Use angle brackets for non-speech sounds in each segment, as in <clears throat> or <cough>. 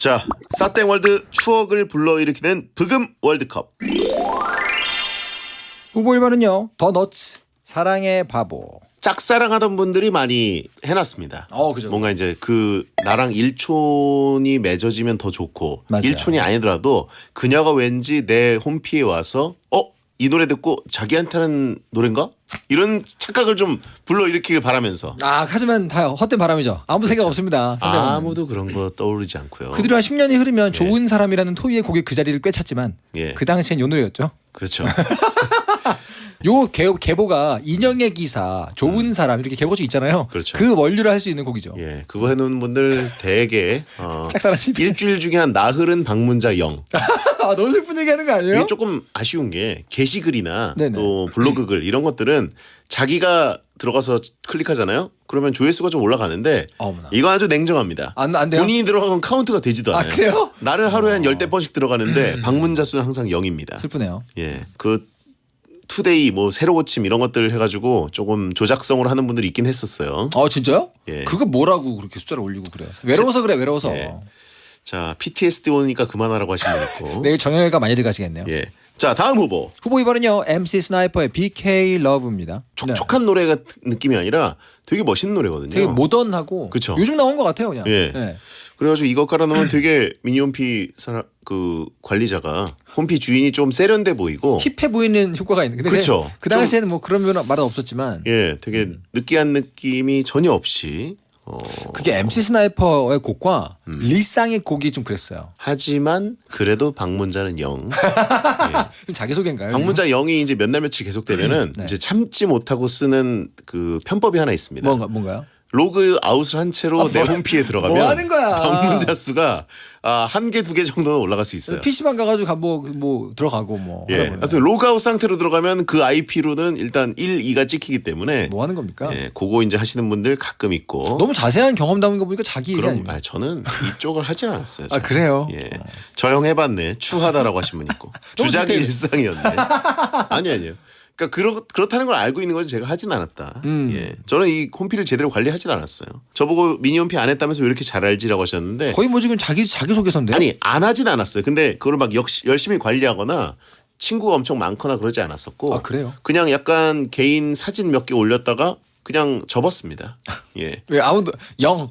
자, 사땡월드 추억을 불러일으키는 브금 월드컵. 후보 1번은요. 더 너츠 사랑의 바보. 짝사랑하던 분들이 많이 해놨습니다. 어, 그죠. 뭔가 이제 그 나랑 일촌이 맺어지면 더 좋고 맞아요. 일촌이 아니더라도 그녀가 왠지 내 홈피에 와서 어? 이 노래 듣고 자기한테 하는 노래인가? 이런 착각을 좀 불러일으키길 바라면서 아 하지만 다 헛된 바람이죠. 아무 생각 없습니다. 상대방은. 그렇죠. 아무도 그런 거 떠오르지 않고요. 그대로 한 10년이 흐르면 좋은 사람이라는 토이의 곡이 그 자리를 꿰찼지만 예. 그 당시엔 요 노래였죠. 그렇죠. <laughs> 요 개, 계보가 인형의 기사, 좋은 사람 이렇게 계보가 있잖아요. 음. 그렇죠. 그 원류를 할 수 있는 곡이죠. 예, 그거 해놓은 분들 대개 어, <laughs> 짝사랑. 일주일 중에 한 나흘은 방문자 영. <laughs> 아 너무 슬픈 얘기 하는 거 아니에요? 이게 조금 아쉬운 게 게시글이나 네네. 또 블로그 글 이런 것들은 자기가 들어가서 클릭하잖아요. 그러면 조회수가 좀 올라가는데 어머나. 이거 아주 냉정합니다. 안- 안 돼요? 본인이 들어간 카운트가 되지도 아, 않아요. 그래요? 나는 하루에 한 열대 번씩 들어가는데 <clears throat> 방문자 수는 항상 0입니다. 슬프네요. 예. 그 투데이 뭐 새로 고침 이런 것들 해가지고 조금 조작성으로 하는 분들이 있긴 했었어요. 어 진짜요? 예. 그거 뭐라고 그렇게 숫자를 올리고 그래요? 외로워서 그래 외로워서. 예. 자 PTSD 오니까 그만하라고 하신 분 있고. <laughs> 내일 정영이가 많이 들어가시겠네요. 예. 자 다음 후보. 후보 2번은요 MC 스나이퍼의 BK 러브입니다. 네. 촉촉한 노래 같은 느낌이 아니라 되게 멋있는 노래거든요. 되게 모던하고 그쵸. 요즘 나온 것 같아요 그냥. 예. 네. 그래가지고 이거 깔아놓으면 되게 미니홈피 사람 그 관리자가 홈피 주인이 좀 세련돼 보이고 힙해 보이는 효과가 있는. 근데 그쵸. 그 당시에는 뭐 그런 말은 없었지만 예 되게 느끼한 느낌이 전혀 없이 어, 그게 MC 스나이퍼의 곡과 음. 리쌍의 곡이 좀 그랬어요. 하지만 그래도 방문자는 영 <laughs> 좀 자기 소개인가요? 방문자 영이 이제 몇 날 며칠 계속되면은 네. 이제 참지 못하고 쓰는 그 편법이 하나 있습니다. 뭔가 뭔가요? 로그 아웃을 한 채로 내 홈피에 들어가면 뭐 하는 거야? 방문자 수가 아, 한 개 두 개 정도는 올라갈 수 있어요. PC방 가가지고 뭐, 뭐 들어가고 뭐. 예. 하다 보면. 하여튼 로그아웃 상태로 들어가면 그 IP로는 일단 1, 2가 찍히기 때문에 뭐 하는 겁니까? 예, 그거 이제 하시는 분들 가끔 있고. 너무 자세한 경험 담은 거 보니까 자기 얘기 그럼 아닙니까? 아, 저는 이쪽을 하진 않았어요. 아 저는. 그래요? 예. 저 형 해봤네. 추하다라고 하신 분 있고. <laughs> 주작이. 일상이었네. 아니 아니요. 그러니까 그렇, 그렇다는 걸 알고 있는 거지 제가 하진 않았다. 음. 예. 저는 이 홈피를 제대로 관리하진 않았어요. 저보고 미니 홈피 안 했다면서 왜 이렇게 잘 알지라고 하셨는데 거의 뭐 지금 자기 자기 소개서인데. 아니 안 하진 않았어요. 근데 그걸 막 역시 열심히 관리하거나 친구가 엄청 많거나 그러지 않았었고 아, 그래요? 그냥 약간 개인 사진 몇 개 올렸다가 그냥 접었습니다. <laughs> 예. 왜 아무도 영.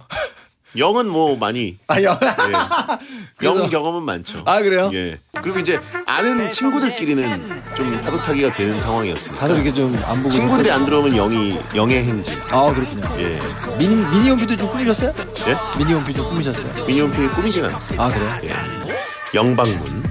영은 뭐 많이 아 영. 예. <laughs> 영 경험은 많죠. 아 그래요? 예. 그리고 이제 아는 친구들끼리는 좀 파도 타기가 되는 상황이었어요. 다들 이렇게 좀 안 보고. 친구들이 안 들어오면 영이 영의 행진. 아 그렇군요. 예. 미니 미니 홈피도 좀 꾸미셨어요? 예? 미니 홈피 좀 꾸미셨어요? 미니홈피 꾸미진 않았어요. 아 그래요? 예. 영방문.